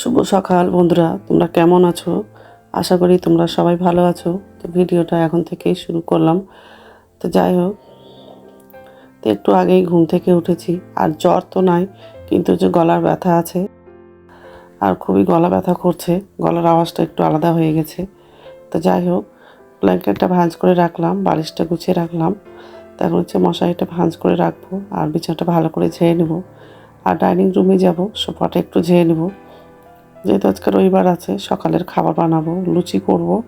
শুভ সকাল বন্ধুরা, তোমরা কেমন আছো? আশা করি তোমরা সবাই ভালো আছো। তো ভিডিওটা এখন থেকেই শুরু করলাম। তো যাই হোক, তো একটু আগেই ঘুম থেকে উঠেছি। আর জ্বর তো নাই, কিন্তু যে গলার ব্যথা আছে, আর খুবই গলা ব্যথা করছে, গলার আওয়াজটা একটু আলাদা হয়ে গেছে। তো যাই হোক, ব্ল্যাঙ্কেটটা ভাঁজ করে রাখলাম, বালিশটা গুছিয়ে রাখলাম। তখন হচ্ছে মশারিটা ভাঁজ করে রাখব, আর বিছানাটা ভালো করে ঝেয়ে নেব। আর ডাইনিং রুমে যাব, সোফাটা একটু ঝেয়ে নেব। যেহেতু আজকে রবিবার আছে, সকালের খাবার বানাবো, লুচি করব।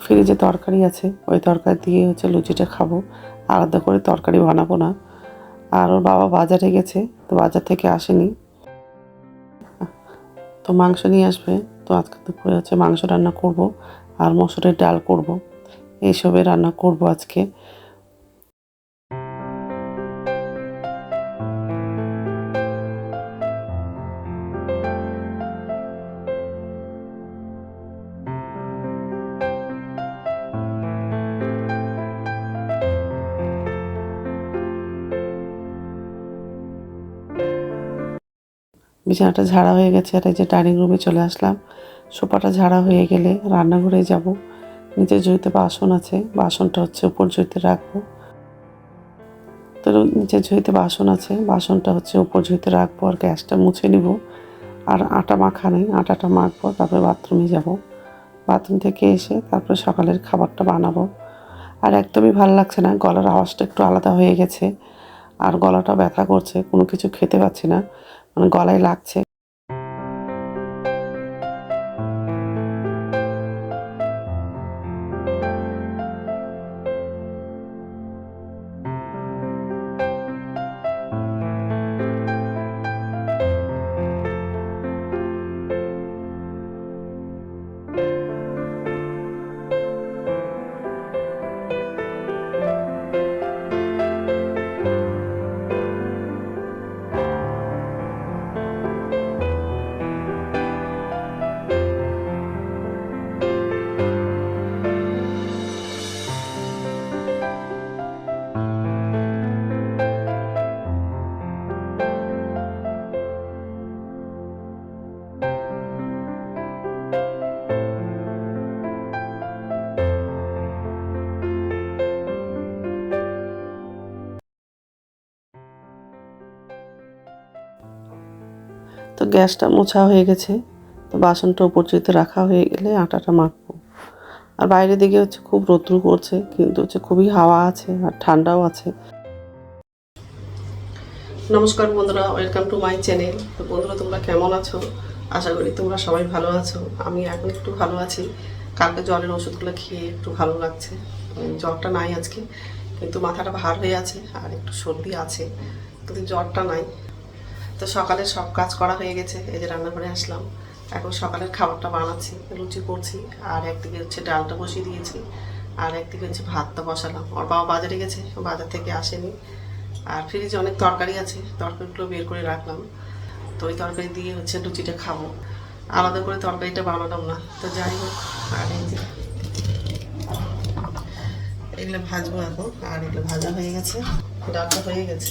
ফ্রিজে তরকারি আছে, ওই তরকারি দিয়ে হচ্ছে লুচিটা খাব। আলাদা করে তরকারি বানাবো না। আর ওর বাবা বাজারে গেছে, তো বাজার থেকে আসেনি। তো মাংস নিয়ে আসবে, তো আজকে দুপুরে হচ্ছে মাংস রান্না করব, আর মসুরের ডাল করব। এইসবের রান্না করব আজকে। বিছানাটা ঝাড়া হয়ে গেছে আর এই যে ডাইনিং রুমে চলে আসলাম। সোফাটা ঝাড়া হয়ে গেলে রান্নাঘরে যাব। নিচে জুইতে বাসন আছে, বাসনটা হচ্ছে উপর জুইতে রাখব। তো নিচে ঝুঁইতে বাসন আছে, বাসনটা হচ্ছে উপর ঝুঁইতে রাখব আর গ্যাসটা মুছে নিব। আর আটা মাখা নেই আটাটা মাখবো, তারপরে বাথরুমে যাব। বাথরুম থেকে এসে তারপরে সকালের খাবারটা বানাবো। আর একদমই ভালো লাগছে না, গলার আওয়াজটা একটু আলাদা হয়ে গেছে। আর গলাটা ব্যথা করছে, কোনো কিছু খেতে পাচ্ছি না। মানে গলায় লাগছে। গ্যাসটা মোছা হয়ে গেছে, তো বাসনটা উপর যেতে রাখা হয়ে গেলে আটাটা মাখবো। আর বাইরের দিকে হচ্ছে খুব রৌদ্র করছে, কিন্তু হচ্ছে খুবই হাওয়া আছে আর ঠান্ডাও আছে। নমস্কার বন্ধুরা, ওয়েলকাম টু মাই চ্যানেল। তো বন্ধুরা, তোমরা কেমন আছো? আশা করি তোমরা সবাই ভালো আছো। আমি এখন একটু ভালো আছি। কালকে জ্বরের ওষুধগুলো খেয়ে একটু ভালো লাগছে। জ্বরটা নাই আজকে, কিন্তু মাথাটা ভার হয়ে আছে আর একটু সর্দি আছে। কিন্তু জ্বরটা নাই তো সকালে সব কাজ করা হয়ে গেছে, এই যে রান্নাঘরে আসলাম। এখন সকালের খাবারটা বানাচ্ছি, লুচি করছি, আর একদিকে হচ্ছে ডালটা বসিয়ে দিয়েছি, আর একদিকে হচ্ছে ভাতটা বসালাম। ওর বাবা বাজারে গেছে বাজার থেকে আসেনি। আর ফ্রিজে অনেক তরকারি আছে, তরকারিগুলো বের করে রাখলাম। তো ওই তরকারি দিয়ে হচ্ছে লুচিটা খাব। আলাদা করে তরকারিটা বানালাম না, তো যাই হোক, আর এই যে এগুলো ভাজবো এখন, আর এগুলো ভাজা হয়ে গেছে, ডালটা হয়ে গেছে।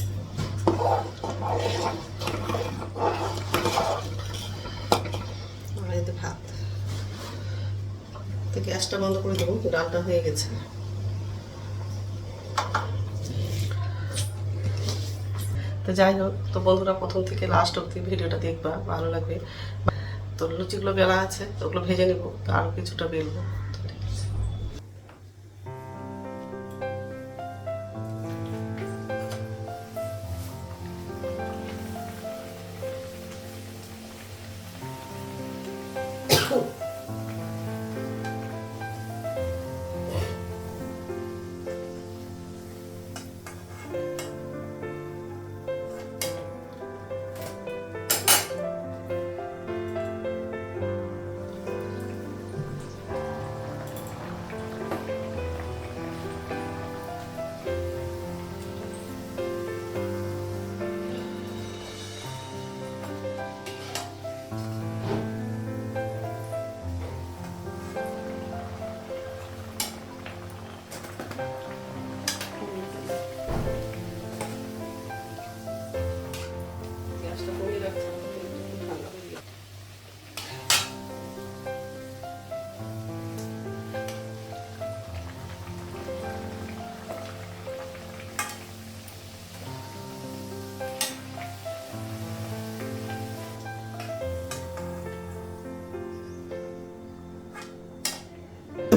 তো গ্যাসটা বন্ধ করে দেবো ডালটা হয়ে গেছে। তো যাই হোক, তো বন্ধুরা প্রথম থেকে লাস্ট অব্দি ভিডিওটা দেখবা, ভালো লাগবে। তো লুচিগুলো বেলা আছে, তো ওগুলো ভেজে নেব আরও কিছুটা বেলবো।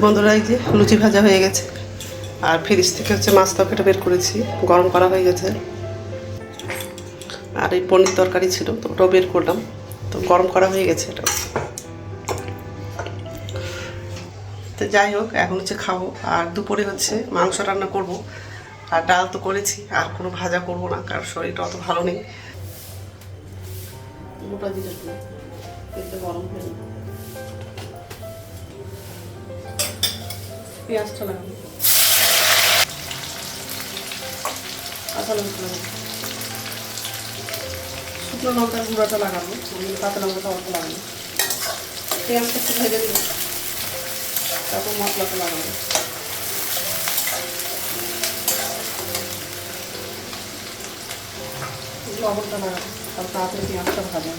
বন্ধুরা এই যে লুচি ভাজা হয়ে গেছে। আর ফ্রিজ থেকে হচ্ছে মাছ তরকারিটা বের করেছি, গরম করা হয়ে গেছে। আর এই পনির তরকারি ছিল, তো ওটাও বের করলাম। তো গরম করা হয়ে গেছে এটা। তো যাই হোক, এখন হচ্ছে খাব। আর দুপুরে হচ্ছে মাংস রান্না করব। আর ডাল তো করেছি, আর কোনো ভাজা করব না, কারণ শরীরটা অত ভালো নেই। জিরে গরম হয়ে পেঁয়াজটা লাগাবো কাঁচা লঙ্কা। লাগাবো শুকনো লঙ্কার গুঁড়াটা লাগাবো আমি কাঁচা লঙ্কাটা অল্প লাগাবো। পেঁয়াজটা একটু ভেজে দিবো তারপর মশলাটা লাগাবো। লবণটা লাগাবো, তারপর তাড়াতাড়ি পেঁয়াজটা ভাজা।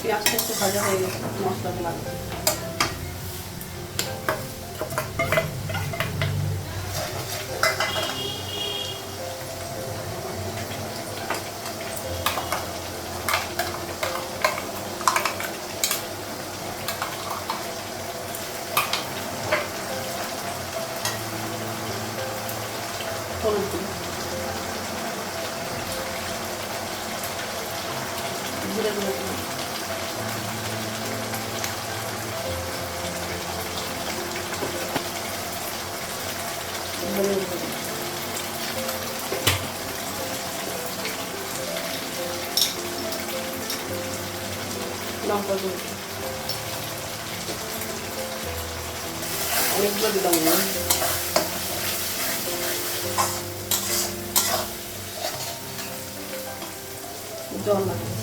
পেঁয়াজটা একটু ভাজা হয়ে গেছে মশলাটা লাগাবো হলুদ দিবো জিরে গুঁড়ো দিবো ধনে লঙ্কা গুঁড়ো অনেকগুলো দিলাম না জল লাগে মাছটা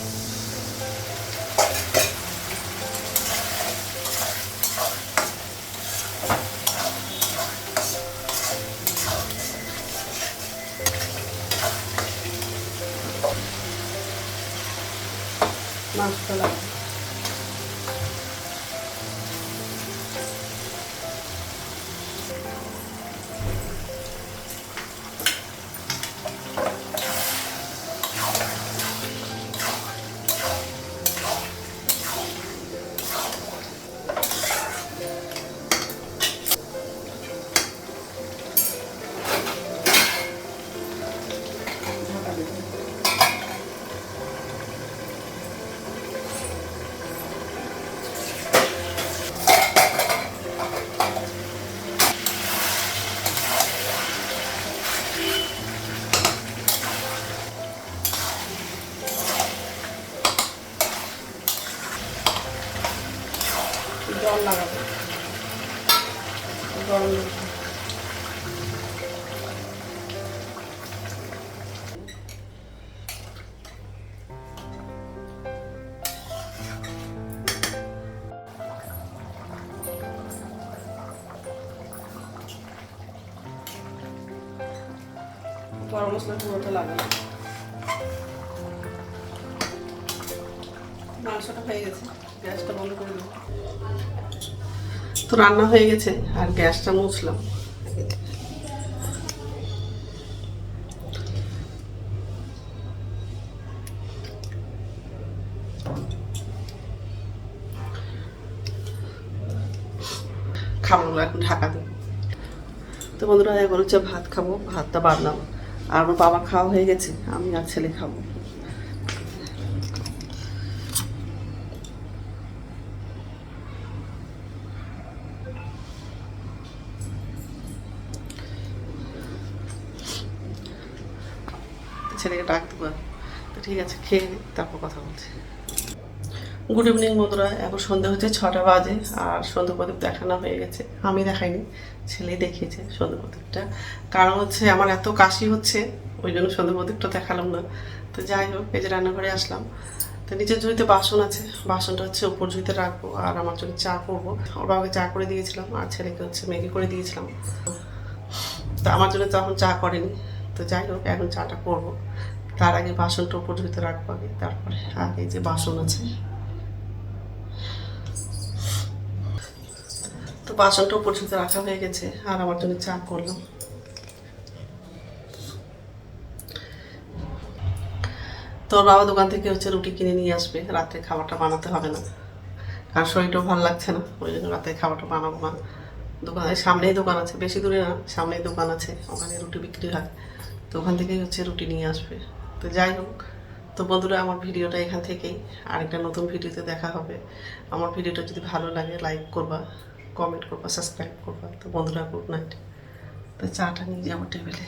মশলা পুরোটা মাংসটা হয়ে গেছে, গ্যাসটা বন্ধ করে দেবো তো রান্না হয়ে গেছে, আর গ্যাসটা মুছলাম। খাবারগুলো এখন ঢাকা দেবো তো বন্ধুরা, এখন হচ্ছে ভাত খাব, ভাতটা বাড়লাম আর আমার বাবা খাওয়া হয়ে গেছে, আমি আর ছেলে খাব। ছেলেকে ডাক দেবো। তো ঠিক আছে, খেয়ে তারপর কথা বলছি। গুড ইভিনিং বন্ধুরা। এখন সন্ধ্যা হচ্ছে ছটা বাজে আর সন্ধ্যা প্রদীপ দেখানো হয়ে গেছে। আমি দেখাইনি, ছেলেই দেখিয়েছে সন্ধ্যা প্রদীপটা। কারণ হচ্ছে আমার এত কাশি হচ্ছে, ওই জন্য সন্ধ্যা প্রদীপটা দেখালাম না। তো যাই হোক, এই যে রান্নাঘরে আসলাম। তো নিচের ঝুড়িতে বাসন আছে। বাসনটা হচ্ছে উপর ঝুড়িতে রাখব আর আমার জন্য চা করব। ওর বাবাকে চা করে দিয়েছিলাম আর ছেলেকে হচ্ছে ম্যাগি করে দিয়েছিলাম। তো আমার জন্য তখন চা করেনি। তো যাই হোক, এখন চাটা করব। তার আগে বাসনটা উপর ঝুড়িতে রাখব আগে। তারপরে আগে যে বাসন আছে তো বাসনটা উপর ঝুঁতে রাখা হয়ে গেছে, আর আমার জন্য চা করলাম তোর বাবা দোকান থেকে হচ্ছে রুটি কিনে নিয়ে আসবে রাত্রে খাবারটা বানাতে হবে না। কারণ শরীরটাও ভালো লাগছে না, ওই জন্য রাতে খাবারটা বানাবো না। দোকানের সামনেই দোকান আছে, বেশি দূরে না, সামনেই দোকান আছে, ওখানে রুটি বিক্রি হয়। তো ওখান থেকেই হচ্ছে রুটি নিয়ে আসবে। তো যাই হোক, তো বন্ধুরা, আমার ভিডিওটা এখান থেকেই। আরেকটা নতুন ভিডিওতে দেখা হবে। আমার ভিডিওটা যদি ভালো লাগে লাইক করবা। কমেন্ট করবা সাবস্ক্রাইব করবা তো বন্ধুরা গুড নাইট তো চাটা নিয়ে যাব টেবিলে